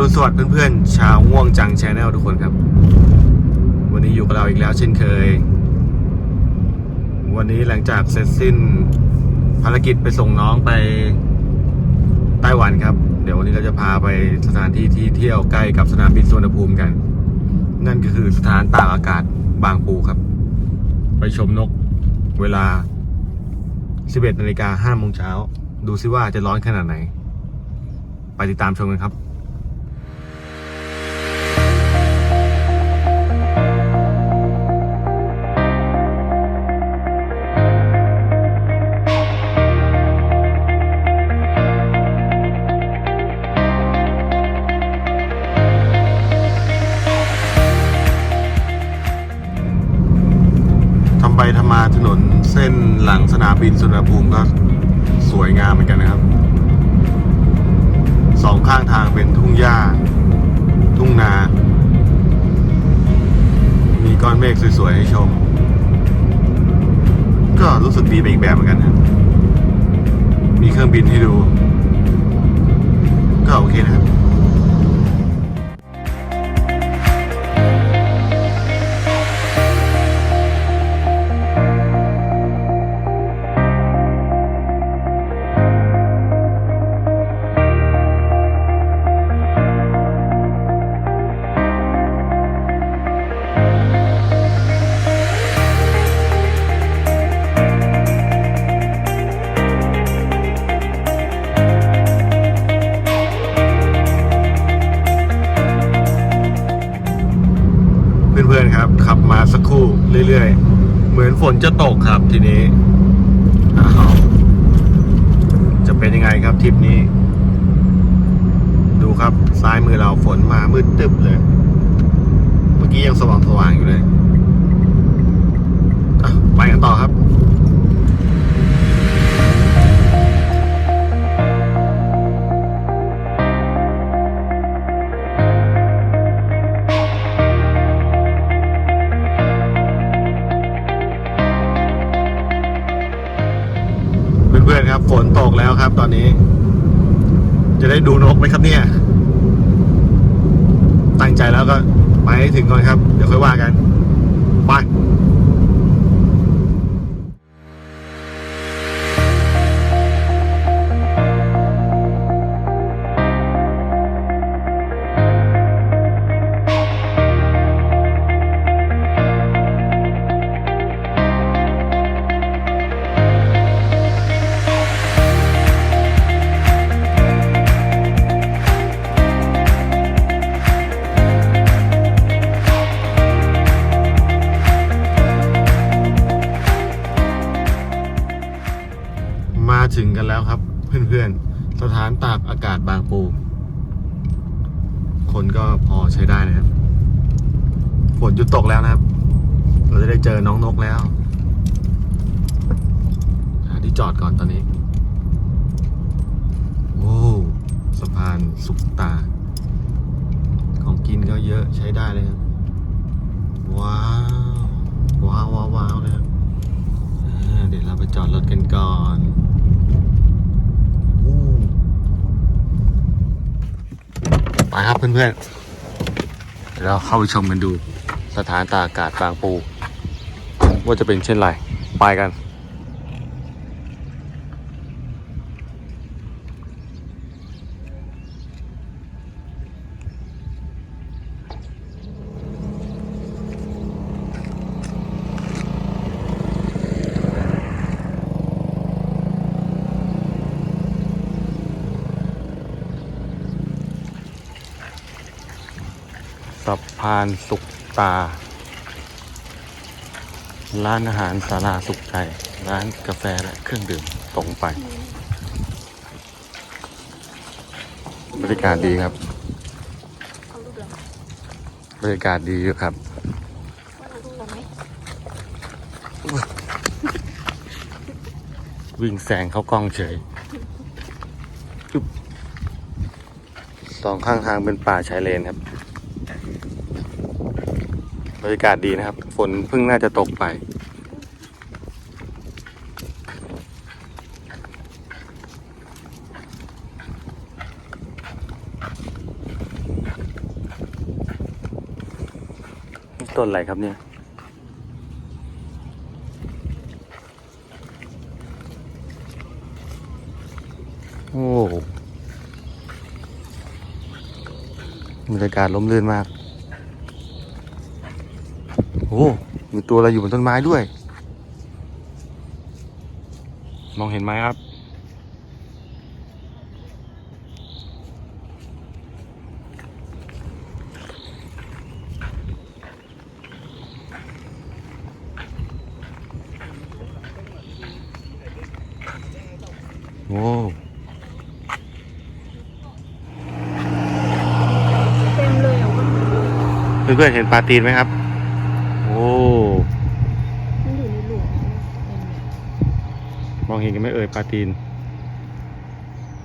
รุณสวัสดิ์เพื่อนๆ ชาวง่วงจังแชนแนลทุกคนครับ วันนี้อยู่กับเราอีกแล้วเช่นเคย วันนี้หลังจากเสร็จสิ้นภารกิจไปส่งน้องไปไต้หวันครับ เดี๋ยววันนี้เราจะพาไปสถานที่ที่เที่ยวใกล้กับสนามบินสุวรรณภูมิกัน นั่นก็คือสถานตากอากาศบางปูครับ ไปชมนกเวลา 11นาฬิกา5โมงเช้า ดูซิว่าจะร้อนขนาดไหน ไปติดตามชมกันครับ หลังสนามบินสุวรรณภูมิก็สวยงามเหมือนกันนะครับ สองข้างทางเป็นทุ่งหญ้า ทุ่งนา มีก้อนเมฆสวยๆให้ชม ก็รู้สึกดีไปอีกแบบเหมือนกันนะมีเครื่องบินให้ดู ก็โอเคนะครับ กันต่อครับเพื่อนๆครับฝนตกแล้วครับตอนนี้ จะได้ดูนกไหมครับเนี่ย ตั้งใจแล้วก็ไปให้ถึงก่อนครับ เดี๋ยวค่อยว่ากัน ไป หยุดตกแล้วนะครับ เราจะได้เจอน้องนกแล้วหาที่จอดก่อนตอนนี้ โอ้สะพานสุกตา ของกินก็เยอะใช้ได้เลยครับ ว้าว ว้าวว้าววาวเลยครับเดี๋ยวเราไปจอดรถกันก่อนไปครับเพื่อนๆเดี๋ยวเราเข้าไปชมกันดู สถานตากอากาศบางปู ว่าจะเป็นเช่นไร ไปกันสะพานสุข ตา ร้านอาหารสาราสุขใจ ร้านกาแฟและเครื่องดื่มตรงไป บรรยากาศดีครับ บรรยากาศดีอยู่ครับ วิ่งแซงเข้ากล้องเฉยสองข้างทางเป็นป่าชายเลนครับ รรยากาศดีนะครับ ฝนเพิ่งน่าจะตกไป ต้นอะไรครับเนี่ยโอ้บรรยากาศล้มลื่นมาก ตัวอะไรอยู่บนต้นไม้ด้วย มองเห็นไหมครับ โอ้เต็มเลยอะว่าเพื่อนๆเห็นปลาตีนไหมครับ โอ้ มันอยู่ในหลุมเต็มเลย ม องเห็นกันไหมเอ่ยปลาตีน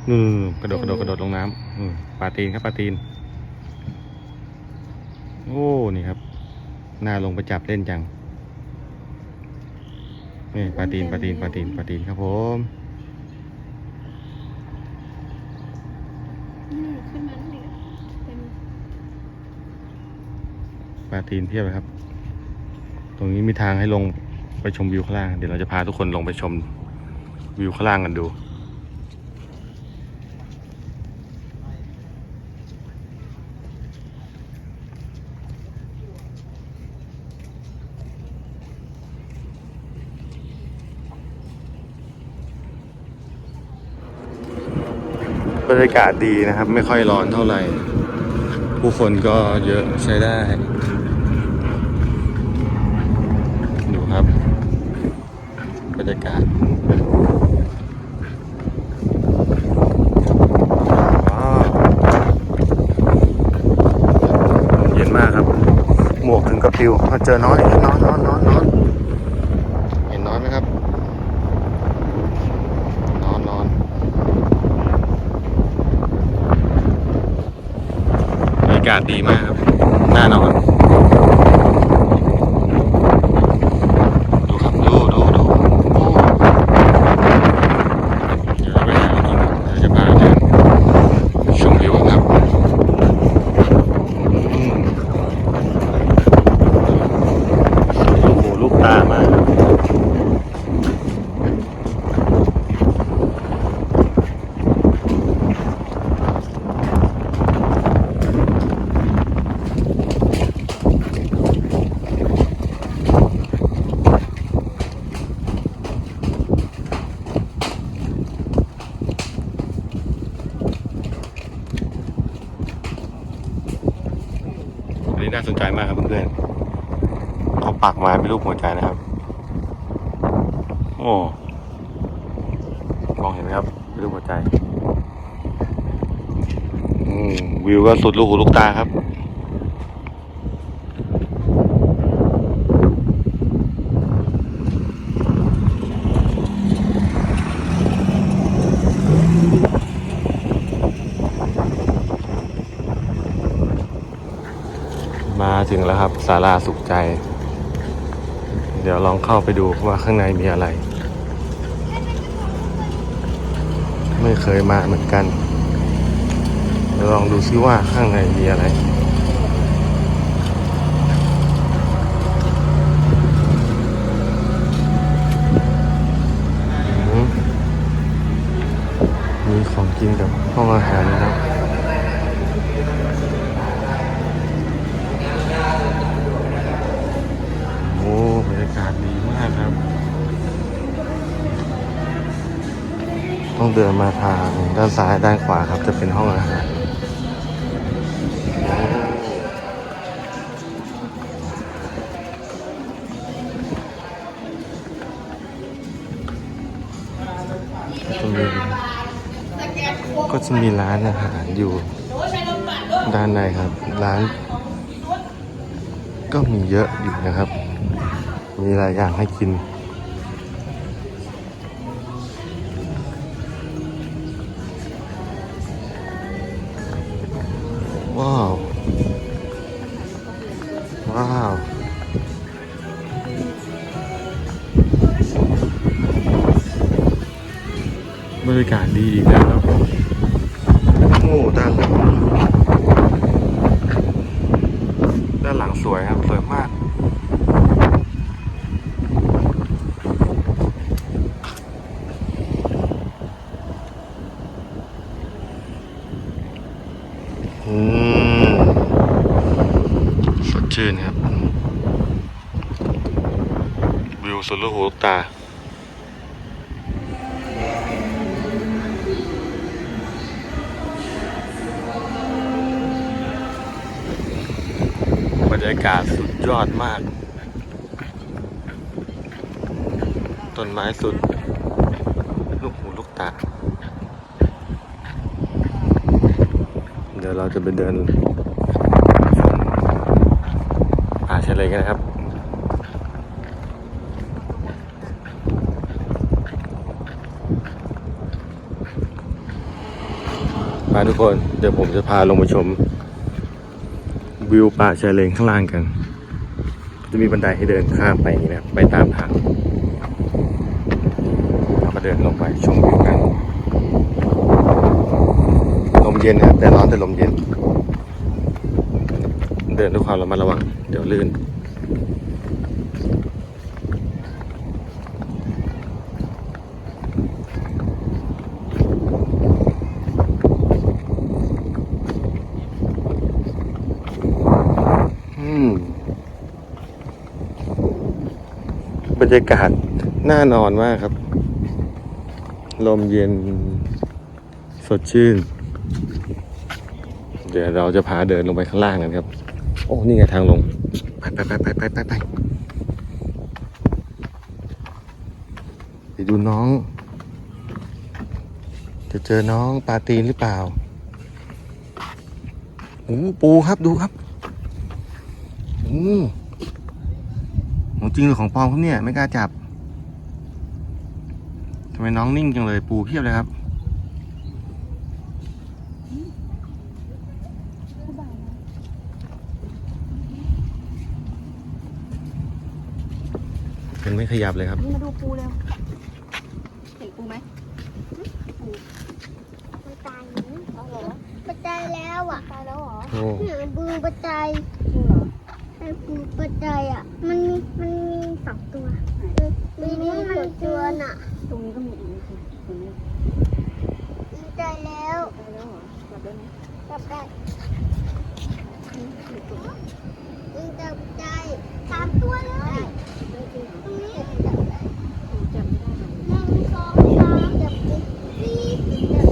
นู่นกระโดดกระโดดกระโดดลงน้ำอืมปลาตีนครับปลาตีน โอ้ นี่ครับน่าลงไปจับเล่นจัง นี่ปลาตีนปลาตีนปลาตีนปลาตีนครับผมนี่ขึ้นมานี่เต็มปลาตีนเพียบเลยครับ ตรงนี้มีทางให้ลงไปชมวิวข้างล่าง เดี๋ยวเราจะพาทุกคนลงไปชม วิวข้างล่างกันดู บรรยากาศดีนะครับ ไม่ค่อยร้อนเท่าไหร่ ผู้คนก็เยอะใช้ได้ดูครับ บรรยากาศว้าวเย็นมากครับ หมวก ถึงกระปิวมาเจอน้อนอีกแล้วน้อนน้อนน้อนน้อนเห็นน้อนไหมครับนอนนอนบรรยากาศดีมากครับน่านอน ดูครับ ดูดูดูโอ้เดี๋ยวเราไปหาอะไรกินกันเดี๋ยวจะพาเดินชมวิวกันครับอืมลูกหูลูกตามากครับอันนี้น่าสนใจมากครับเพื่อนๆเขา ปักมาเป็นรูปหัวใจนะครับ โอ้มองเห็นไหมครับเป็นรูปหัวใจอืมวิวก็สุดลูกหูลูกตาครับมาถึงแล้วครับศาลาสุขใจ เดี๋ยวลองเข้าไปดูว่าข้างในมีอะไร ไม่เคยมาเหมือนกันเดี๋ยวลองดูซิว่าข้างในมีอะไรมมีของกินกับห้องอาหารนะครับ โอ้บรรยากาศดีมากครับ ต้อง เดินมาทางด้านซ้ายด้านขวาครับ จะเป็นห้องอาหารก็จะมีร้านอาหารอยู่ด้านในครับ ร้าน ก็มีเยอะอยู่นะครับ มีหลายอย่างให้กิน สุดลูกหูลูกตา บรรยากาศสุดยอดมาก ต้นไม้สุด ลูกหูลูกตา เดี๋ยวเราจะไปเดินป่าชายเลนกันนะครับ ทุกคนเดี๋ยวผมจะพาลงไปชม วิวป่าชายเลนข้างล่างกัน จะมีบันไดให้เดินข้ามไปนี้นะครับไปตามทางแล้วก็เดินลงไปชมวิวกันลมเย็นนะครับแต่ร้อนแต่ลมเย็น เดินด้วยความระมัดระวัง เดี๋ยวลื่น รรยากาศน่านอนมากครับ ลมเย็นสดชื่น เดี๋ยวเราจะพาเดินลงไปข้างล่างกันครับ โอ้ นี่ไงทางลง ไปไปไปไปไปไปไปไปดูน้อง จะเจอน้องปลาตีนหรือเปล่าโอ้ปูครับดูครับโอ้ ของจริงหรือของปลอมครับเนี่ย ไม่กล้าจับทำไมน้องนิ่งจังเลยปูเพียบเลยครับยังไม่ขยับเลยครับนี่มาดูปูเร็ว เห็นปูไหมมันตายแล้วเอาเหรอมันตายแล้วอะตายแล้วเหรอโอ้ เนี่ยบูมันตายจริงเหรอ ไอ้บูมันตายอะ มันมีมันมีส องตัวมีนี่มันตัวน่ะ ตรงนี้ก็มีอีกนิดนึงตรงนี้มันตายแล้วตายแล้วเหรอหลับได้ไหมจับได้นี่อยู่ตรงนี้มันจับได้สามตัวเลยได้จริงเหรอตรงนี้จับได้หนูจำไม่ได้หรอกหนึ่งสองสามจับได้สี่จับ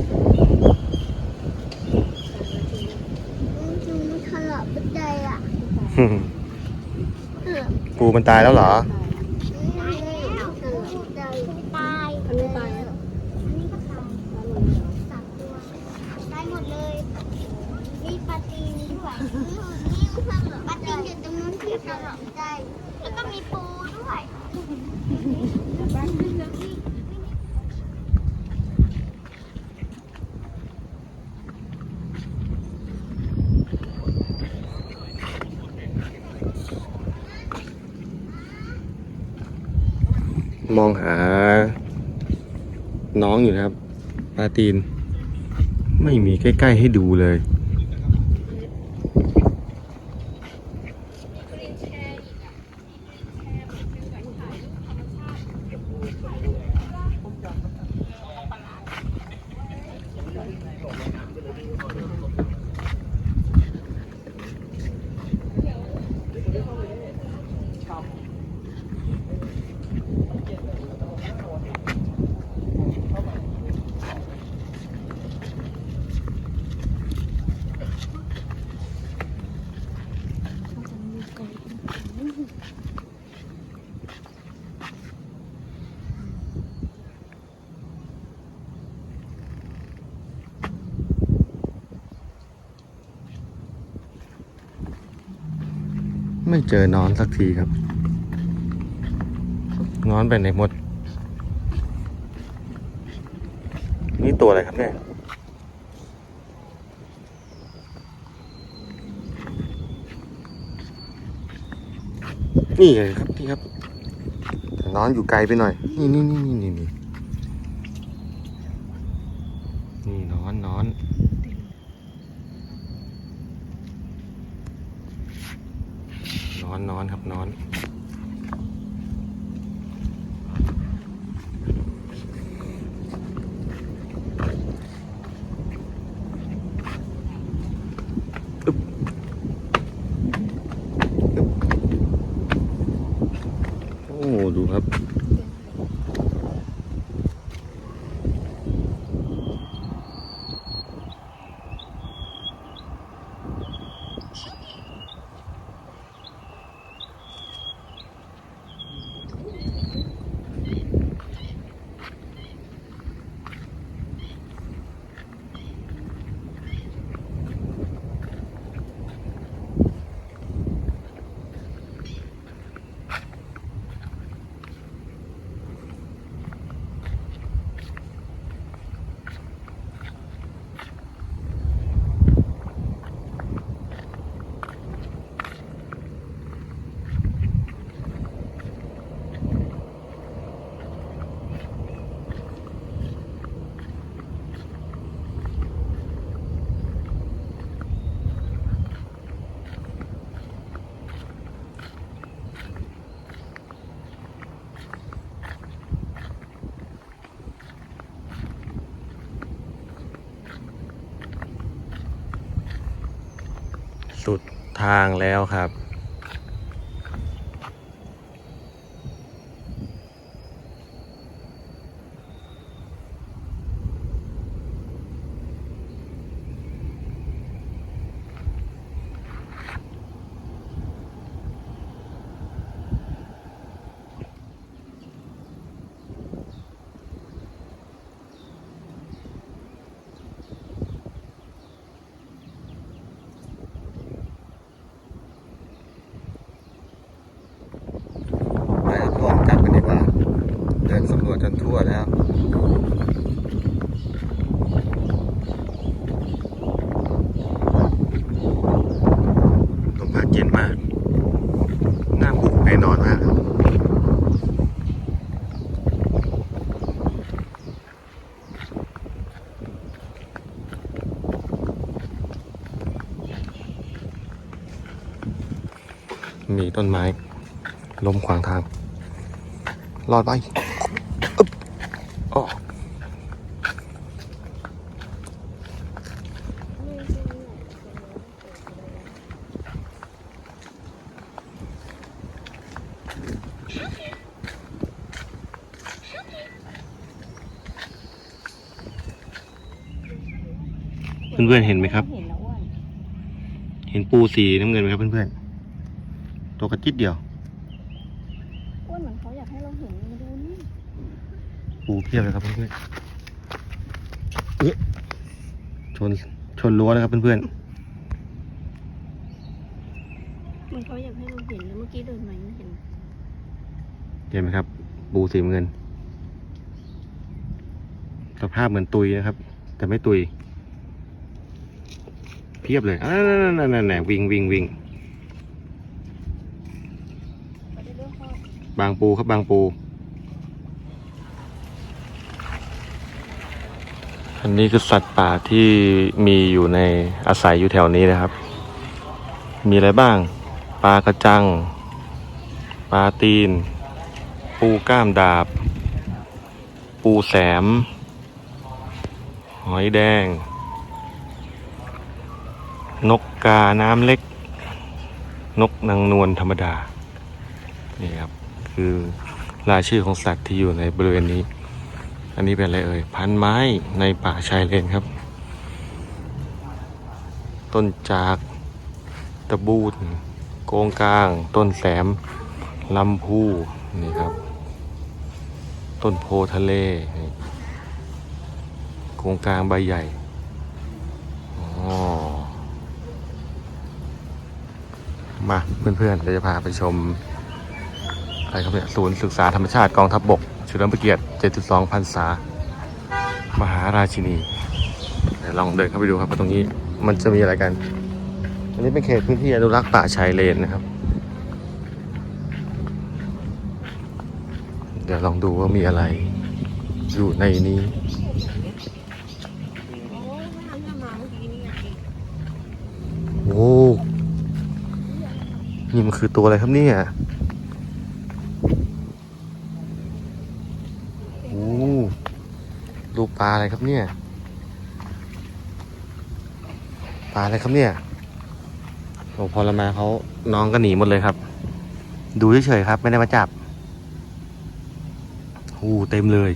มันจูมันขลับบันไดอะเออปูมันตายแล้วเหรอ ตายแล้วตายตาย อันนี้ตายแล้วเหรอ อันนี้ก็ตาย ตายหมดเลยเหรอ สามตัวตายหมดเลย มีปลาตีนด้วยนี่ข้างหลังปลาตีนอยู่ตรง นู้นที่ข้างหลังใจ แล้วก็มีปูด้วยมองหา น้องอยู่นะครับปลาตีน ไม่มีใกล้ ๆ ให้ดูเลย ไม่ เจอนอนสักทีครับ นอนไปไหนหมด นี่ตัวอะไรครับเนี่ยนี่เลยครับนี่ครับนอนอยู่ไกลไปหน่อย นี่นี่นี่นี่นี่นี่นี่นอนนอน นอนนอนครับนอน สุดทางแล้วครับ ไปร่วมจัดกันดีกว่า เดิ นสำรวจจนทั่วแล้วลมพัดเย็นมากน้าบุกไปนอนมากมีต้นไม้ล้มขวางทาง รอดไป เพื่อนๆเห็นไหมครับ เห็นแล้วอ้วนเห็นปูสีน้ำเงินไหมครับเพื่อนๆตัวกระจิดเดียว อ้วนเหมือนเขาอยากให้เราเห็นมาดูนี่ปูเพียบเลยครับเพื่อนๆเอ๊ะชนชนรั้วนะครับเพื่อนเหมันเขาอยากให้เราเห็นแล้วเมื่อกี้เดินมาไม่เห็นๆเห็นไหมครับ ปูสีน้ำเงินสภาพเหมือนตุยนะครับ แต่ไม่ตุยเพียบเลยอ่านั่นๆๆๆวิ่งวิ่งวิ่งไปได้เรื่องบางปูครับบางปู อันนี้คือสัตว์ป่าที่มีอยู่ในอาศัยอยู่แถวนี้นะครับ มีอะไรบ้าง ปลากระจัง ปลาตีน ปูก้ามดาบ ปูแสม หอยแดง นกกาน้ำเล็ก นกนางนวลธรรมดา นี่ครับ คือรายชื่อของสัตว์ที่อยู่ในบริเวณนี้ อันนี้เป็นอะไรเอ่ย พันไม้ในป่าชายเลนครับ ต้นจากตะบูนโกงกลาง ต้นแสมลำพูนี่ครับ ต้นโพทะเลโกงกลางใบใหญ่อ๋อ มาเพื่อนๆเดี๋ยวจะพาไปชมอะไรครับเนี่ยศูนย์ศึกษาธรรมชาติกองทัพบบกเฉลิมพระเกียรติ 72พรรษา มหาราชินีเดี๋ยวลองเดินเข้าไปดูครับว่าตรงนี้มันจะมีอะไรกัน อันนี้เป็นเขตพื้นที่อนุรักษ์ป่าชายเลนนะครับ เดี๋ยวลองดูว่ามีอะไรอยู่ในนี้ โอ้ยไม่ทันจะมาเมื่อกี้นี่ไง โอ้ นี่มันคือตัวอะไรครับเนี่ยโอ้ดูปลาอะไรครับเนี่ย ปลาอะไรครับเนี่ยโอ้พอเรามาเขาน้องก็หนีหมดเลยครับ ดูเฉยๆครับ ไม่ได้มาจับโอ้เต็มเลย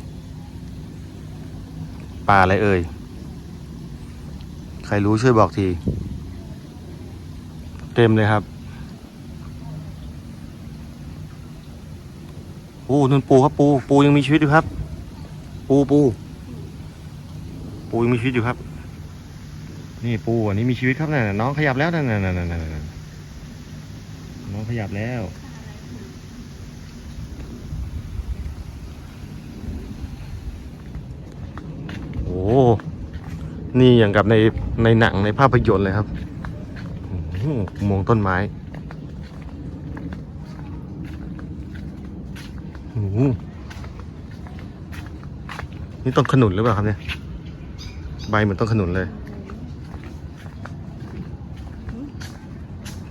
ปลาอะไรเอ่ย ใครรู้ช่วยบอกที เต็มเลยครับ โอ้นุ่นปูครับปูปูยังมีชีวิตอยู่ครับ ปูปูปูยังมีชีวิตอยู่ครับ นี่ปูอันนี้มีชีวิตครับนั่นน่ะน้องขยับแล้วนั่นนั่นนั่นนั่นนั่นน้องขยับแล้วโอ้นี่อย่างกับในในหนังในภาพยนตร์เลยครับโอ้โหอุโมงต้นไม้โอ้โห นี่ต้นขนุนหรือเปล่าครับเนี่ย ใบเหมือนต้นขนุนเลย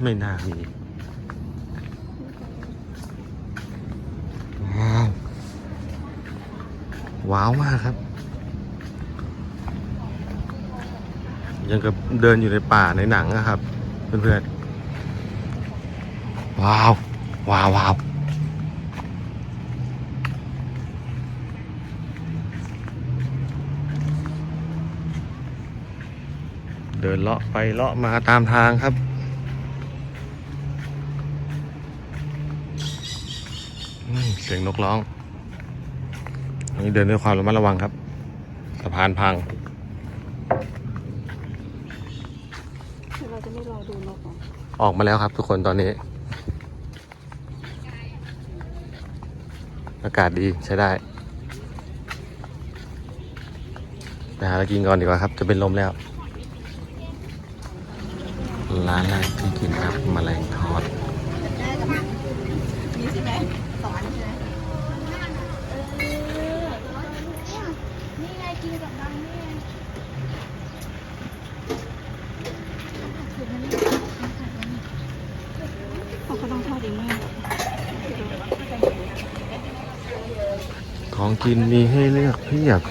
ไม่น่ามีว้าว ว้าวมากครับ ยังกับเดินอยู่ในป่าในหนังนะครับ เพื่อนๆ ว้าว ว้าวว้าว เดินเลาะไปเลาะมาตามทางครับอืมเสียงนกร้องอันนี้เดินด้วยความระมัดระวังครับ สะพานพัง เราจะไม่รอดูนกเหรอออกมาแล้วครับทุกคนตอนนี้ อากาศดีใช้ได้ไปหาอะไรกินก่อนดีกว่าครับ จะเป็นลมแล้ว ร้านแรกที่กินครับมแมลงทอดมีใช่ไหมสองอันใช่ไหมนี่ไงกินกับน้ำนี่ไงเขาก็ต้องทอดเองมากของกินมีให้เลือกเพียบ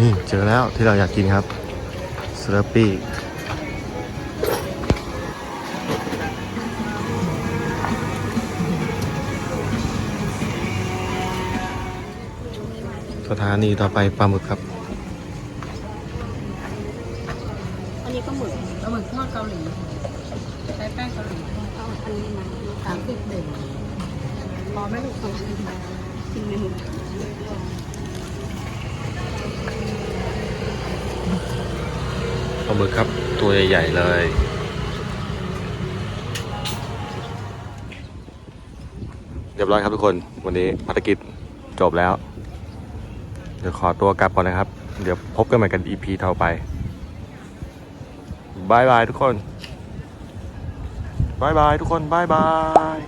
นี่เจอแล้วที่เราอยากกินครับสเลปปี้สถานีต่อไปปลาหมึกครับ อันนี้ก็หมึกปลาหมึกทอดเกาหลีใช้แป้งเกาหลีเอาอันนี้มาสามสิบหนึ่งรอไม่ถูกคนกินไม่หมด ปลาหมึกครับ ตัวใหญ่ ๆ เลย เรียบร้อยครับทุกคน วันนี้ภารกิจจบแล้ว เดี๋ยวขอตัวกลับก่อนนะครับ เดี๋ยวพบกันใหม่กัน EP ต่อไปบายบายทุกคนบายบายทุกคนบายบาย